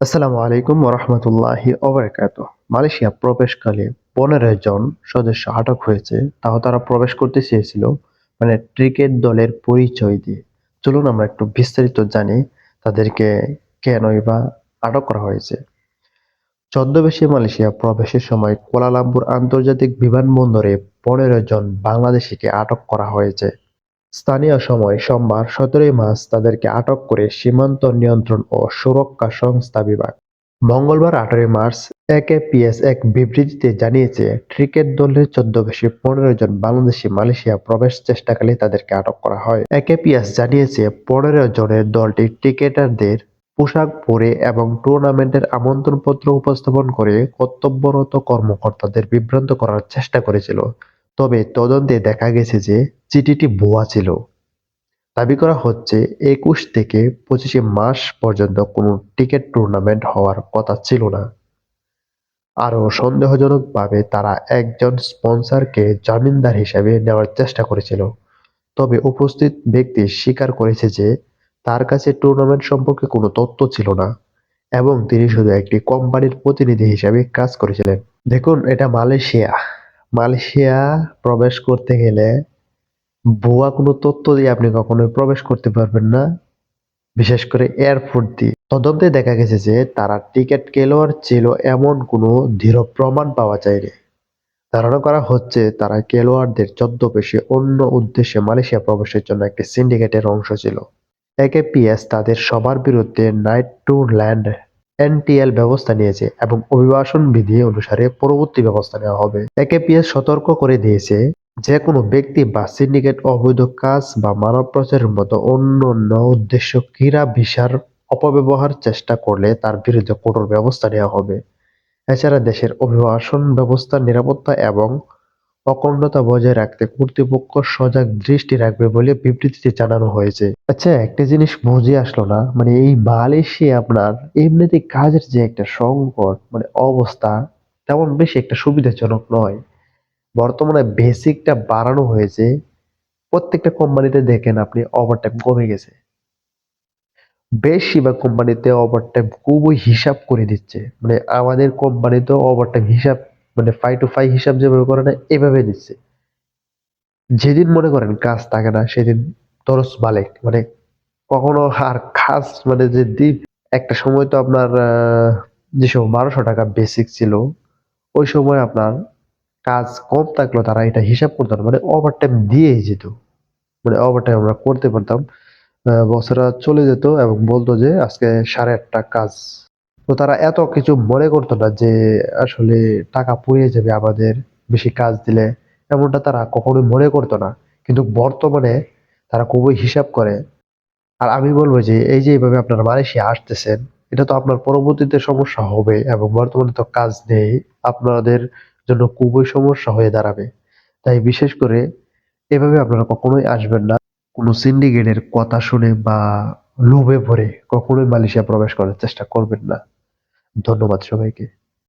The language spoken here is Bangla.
আসসালামু আলাইকুম ওরহমতুল্লাহি ওবরাকাত। মালয়েশিয়া প্রবেশকালে পনেরো জন সদস্য আটক হয়েছে তাও তারা প্রবেশ করতে চেয়েছিল মানে ক্রিকেট দলের পরিচয় দিয়ে। চলুন আমরা একটু বিস্তারিত জানি তাদেরকে কেনই বা আটক করা হয়েছে। ছদ্মবেশী মালয়েশিয়া প্রবেশের সময় কোলালামপুর আন্তর্জাতিক বিমানবন্দরে পনেরো জন বাংলাদেশিকে আটক করা হয়েছে। স্থানীয় সময় সোমবার সতেরোই মার্চ তাদেরকে আটক করে সীমান্ত নিয়ন্ত্রণ ও সুরক্ষা সংস্থা বিভাগ। মঙ্গলবার আঠারোই মার্চ একেপিএস এক বিবৃতিতে জানিয়েছে, ক্রিকেট দলের চোদ্দবেশি পনেরো জন বাংলাদেশি মালয়েশিয়া প্রবেশ চেষ্টাকালে তাদেরকে আটক করা হয়। একে একেপিএস জানিয়েছে, পনেরো জনের দলটি ক্রিকেটারদের পোশাক পরে এবং টুর্নামেন্টের আমন্ত্রণপত্র উপস্থাপন করে কর্তব্যরত কর্মকর্তাদের বিভ্রান্ত করার চেষ্টা করেছিল। তবে তদন্তে দেখা গেছে যে চিঠিটি ভুয়া ছিল। দাবি করা হচ্ছে একুশ থেকে পঁচিশে মাস পর্যন্ত কোনো টিকেট টুর্নামেন্ট হওয়ার কথা ছিল না। আরও সন্দেহজনকভাবে তারা একজন স্পন্সরকে জামিনদার হিসেবে নেওয়ার চেষ্টা করেছিল। তবে উপস্থিত ব্যক্তি স্বীকার করেছে যে তার কাছে টুর্নামেন্ট সম্পর্কে কোনো তথ্য ছিল না এবং তিনি শুধু একটি কোম্পানির প্রতিনিধি হিসেবে কাজ করেছিলেন। দেখুন, এটা মালয়েশিয়া। মালয়েশিয়া প্রবেশ করতে গেলে ভুয়া কোনো তথ্য দিয়ে আপনি কখনোই প্রবেশ করতে পারবেন না, বিশেষ করে এয়ারপোর্ট দিয়ে। তদন্তে দেখা গেছে যে তারা টিকিট খেলোয়াড় ছিল এমন কোনো দৃঢ় প্রমাণ পাওয়া যায়নি। ধারণা করা হচ্ছে তারা খেলোয়াড়দের ছদ্মবেশে অন্য উদ্দেশ্যে মালয়েশিয়া প্রবেশের জন্য একটি সিন্ডিকেটের অংশ ছিল। একেপিএস তাদের সবার বিরুদ্ধে নাইট টু ল্যান্ড এনটিএল ব্যবস্থা নিয়েছে এবং অভিবাসন বিধি অনুসারে পরবর্তী ব্যবস্থা নেওয়া হবে। একেপিএস সতর্ক করে দিয়েছে যে কোনো ব্যক্তি বা সিন্ডিকেট অবৈধ কাজ বা মানব পাচারের মতো অন্য অন্য উদ্দেশ্য ক্রীড়া ভিসার অপব্যবহার চেষ্টা করলে তার বিরুদ্ধে কঠোর ব্যবস্থা নেওয়া হবে। এছাড়া দেশের অভিবাসন ব্যবস্থার নিরাপত্তা এবং অখণ্ডতা বজায় রাখতে কর্তৃপক্ষ সজাগ দৃষ্টি রাখবে বলে বিবৃতিতে জানানো হয়েছে। আচ্ছা একটা জিনিস বুঝে আসলো না মানে এই মালয়েশিয়া আপনার এমনিতে কাজের যে একটা সংকট মানে অবস্থা, তেমন বেশি একটা সুবিধাজনক নয়। বর্তমানে বেসিকটা বাড়ানো হয়েছে, প্রত্যেকটা কোম্পানিতে দেখেন আপনি ওভারটাইম কমে গেছে। বেশিরভাগ কোম্পানিতে ওভারটাইম খুবই হিসাব করে দিচ্ছে মানে আমাদের কোম্পানিতে ওভারটাইম হিসাব মানে ফাইভ টু ফাইভ হিসাব যেভাবে করে না এভাবে দিচ্ছে। যেদিন মনে করেন কাজ থাকে না সেদিন তরস বালেক মানে কখনো আর কাজ মানে যে দ্বীপ একটা সময় তো আপনার আহ, যে বারোশো টাকা বেসিক ছিল ওই সময় আপনার কাজ কম থাকল তারা এটা হিসাব করতো না মানে ওভারটাইম দিয়েই যেত। মানে ওভারটাইম আমরা করতে পারতাম বসেরা চলে যেত এবং বলতো যে আজকে সাড়ে আটটা কাজ তো তারা এত কিছু মনে করতো না যে আসলে টাকা পুড়িয়ে যাবে আমাদের, বেশি কাজ দিলে। এমনটা তারা কখনোই মনে করতো না। কিন্তু বর্তমানে তারা খুবই হিসাব করে। আর আমি বলব যে, এই যে এইভাবে আপনারা মালয়েশিয়া আসতেছেন, এটা তো আপনার পরবর্তীতে সমস্যা হবে এবং বর্তমানে তো কাজ নেই। আপনাদের জন্য খুবই সমস্যা হয়ে দাঁড়াবে। তাই বিশেষ করে এভাবে আপনারা কখনোই আসবেন না। কোনো সিন্ডিকেটের কথা শুনে বা লোভে ভরে কখনোই মালয়েশিয়া প্রবেশ করার চেষ্টা করবেন না। ধন্যবাদ সবাইকে।